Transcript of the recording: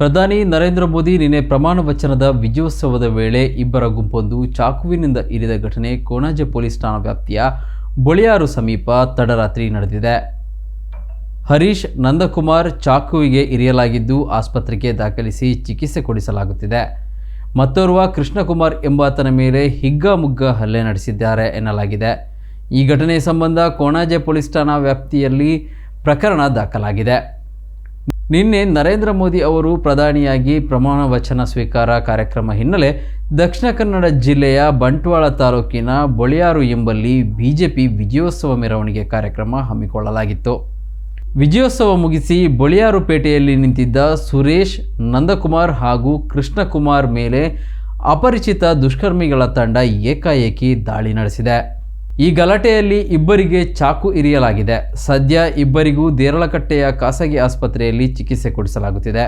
ಪ್ರಧಾನಿ ನರೇಂದ್ರ ಮೋದಿ ನಿನ್ನೆ ಪ್ರಮಾಣ ವಚನದ ವಿಜಯೋತ್ಸವದ ವೇಳೆ ಇಬ್ಬರ ಗುಂಪೊಂದು ಚಾಕುವಿನಿಂದ ಇರಿದ ಘಟನೆ ಕೋಣಾಜೆ ಪೊಲೀಸ್ ಠಾಣಾ ವ್ಯಾಪ್ತಿಯ ಬೊಳಿಯಾರು ಸಮೀಪ ತಡರಾತ್ರಿ ನಡೆದಿದೆ. ಹರೀಶ್ ನಂದಕುಮಾರ್ ಚಾಕುವಿಗೆ ಇರಿಯಲಾಗಿದ್ದು ಆಸ್ಪತ್ರೆಗೆ ದಾಖಲಿಸಿ ಚಿಕಿತ್ಸೆ ಕೊಡಿಸಲಾಗುತ್ತಿದೆ. ಮತ್ತೋರ್ವ ಕೃಷ್ಣಕುಮಾರ್ ಎಂಬಾತನ ಮೇಲೆ ಹಿಗ್ಗಾಮುಗ್ಗ ಹಲ್ಲೆ ನಡೆಸಿದ್ದಾರೆ ಎನ್ನಲಾಗಿದೆ. ಈ ಘಟನೆ ಸಂಬಂಧ ಕೋಣಾಜೆ ಪೊಲೀಸ್ ಠಾಣಾ ವ್ಯಾಪ್ತಿಯಲ್ಲಿ ಪ್ರಕರಣ ದಾಖಲಾಗಿದೆ. ನಿನ್ನೆ ನರೇಂದ್ರ ಮೋದಿ ಅವರು ಪ್ರಧಾನಿಯಾಗಿ ಪ್ರಮಾಣ ವಚನ ಸ್ವೀಕಾರ ಕಾರ್ಯಕ್ರಮ ಹಿನ್ನೆಲೆ ದಕ್ಷಿಣ ಕನ್ನಡ ಜಿಲ್ಲೆಯ ಬಂಟ್ವಾಳ ತಾಲೂಕಿನ ಬೊಳಿಯಾರು ಎಂಬಲ್ಲಿ ಬಿಜೆಪಿ ವಿಜಯೋತ್ಸವ ಮೆರವಣಿಗೆ ಕಾರ್ಯಕ್ರಮ ಹಮ್ಮಿಕೊಳ್ಳಲಾಗಿತ್ತು. ವಿಜಯೋತ್ಸವ ಮುಗಿಸಿ ಬೊಳಿಯಾರು ಪೇಟೆಯಲ್ಲಿ ನಿಂತಿದ್ದ ಸುರೇಶ್, ನಂದಕುಮಾರ್ ಹಾಗೂ ಕೃಷ್ಣಕುಮಾರ್ ಮೇಲೆ ಅಪರಿಚಿತ ದುಷ್ಕರ್ಮಿಗಳ ತಂಡ ಏಕಾಏಕಿ ದಾಳಿ ನಡೆಸಿದೆ. ಈ ಗಲಾಟೆಯಲ್ಲಿ ಇಬ್ಬರಿಗೆ ಚಾಕು ಇರಿಯಲಾಗಿದೆ. ಸದ್ಯ ಇಬ್ಬರಿಗೂ ದೇರಳಕಟ್ಟೆಯ ಖಾಸಗಿ ಆಸ್ಪತ್ರೆಯಲ್ಲಿ ಚಿಕಿತ್ಸೆ ಕೊಡಿಸಲಾಗುತ್ತಿದೆ.